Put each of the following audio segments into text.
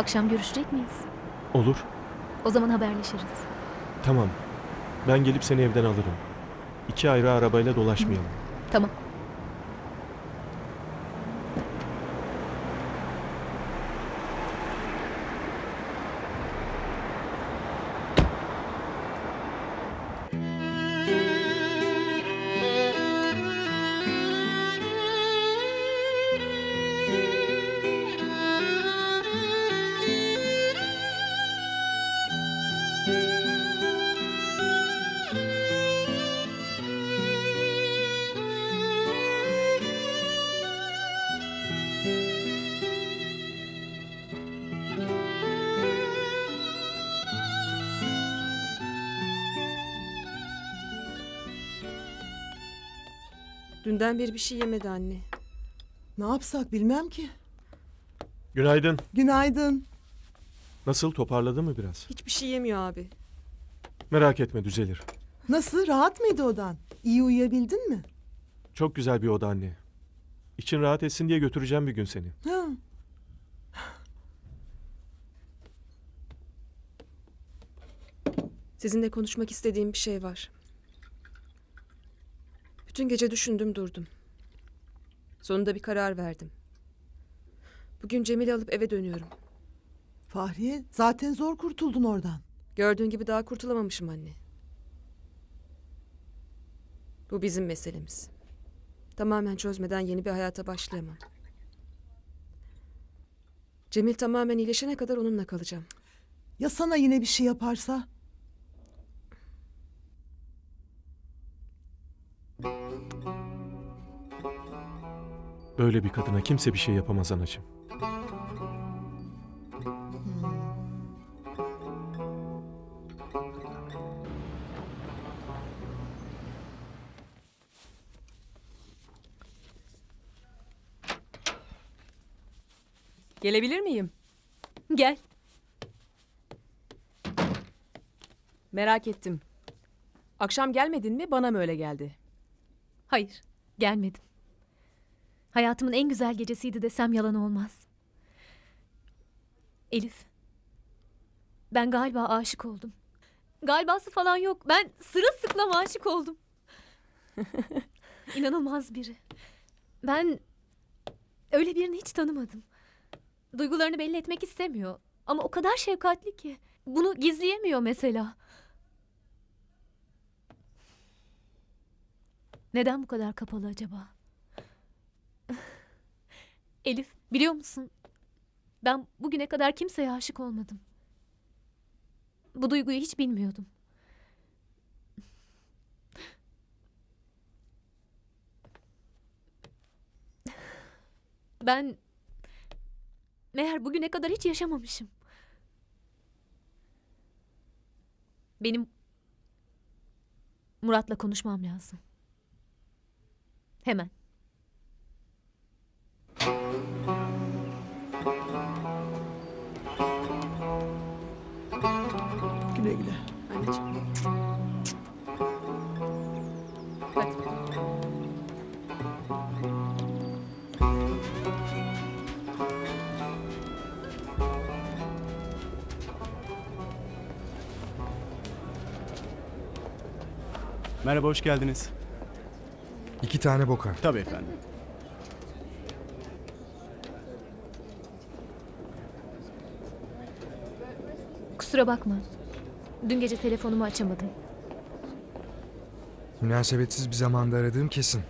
Akşam görüşecek miyiz? Olur. O zaman haberleşiriz. Tamam. Ben gelip seni evden alırım. İki ayrı arabayla dolaşmayalım. Tamam. Dünden beri bir şey yemedi anne. Ne yapsak bilmem ki. Günaydın. Günaydın. Nasıl toparladı mı biraz? Hiçbir şey yemiyor abi. Merak etme düzelir. Nasıl rahat mıydı odan? İyi uyuyabildin mi? Çok güzel bir oda anne. İçin rahat etsin diye götüreceğim bir gün seni. Ha. Sizinle konuşmak istediğim bir şey var. Bütün gece düşündüm durdum. Sonunda bir karar verdim. Bugün Cemil'i alıp eve dönüyorum. Fahriye zaten zor kurtuldun oradan. Gördüğün gibi daha kurtulamamışım anne. Bu bizim meselemiz. Tamamen çözmeden yeni bir hayata başlayamam. Cemil tamamen iyileşene kadar onunla kalacağım. Ya sana yine bir şey yaparsa? Böyle bir kadına kimse bir şey yapamaz anacığım. Gelebilir miyim? Gel. Merak ettim. Akşam gelmedin mi bana mı öyle geldi? Hayır, gelmedim. Hayatımın en güzel gecesiydi desem yalan olmaz. Elif. Ben galiba aşık oldum. Galibası falan yok. Ben sırılsıklam aşık oldum. İnanılmaz biri. Ben öyle birini hiç tanımadım. Duygularını belli etmek istemiyor. Ama o kadar şefkatli ki. Bunu gizleyemiyor mesela. Neden bu kadar kapalı acaba? Elif, biliyor musun? Ben bugüne kadar kimseye aşık olmadım. Bu duyguyu hiç bilmiyordum. Ben meğer bugüne kadar hiç yaşamamışım. Benim Murat'la konuşmam lazım. Hemen. Hadi. Merhaba, hoş geldiniz. İki tane boka. Tabii efendim. Kusura bakma. Dün gece telefonumu açamadım. Münasebetsiz bir zamanda aradığım kesin.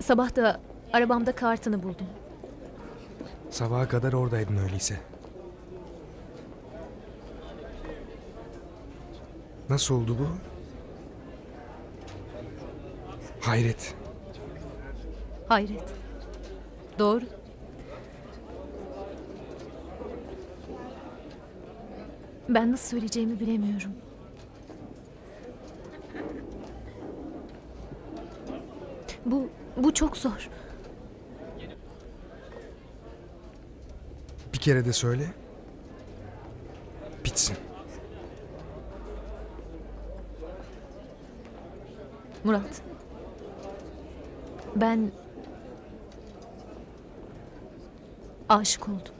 Sabah da arabamda kartını buldum. Sabaha kadar oradaydın öyleyse. Nasıl oldu bu? Hayret. Hayret. Doğru. Ben nasıl söyleyeceğimi bilemiyorum. Bu bu çok zor. Bir kere de söyle. Bitsin. Murat. Ben Aşık oldum.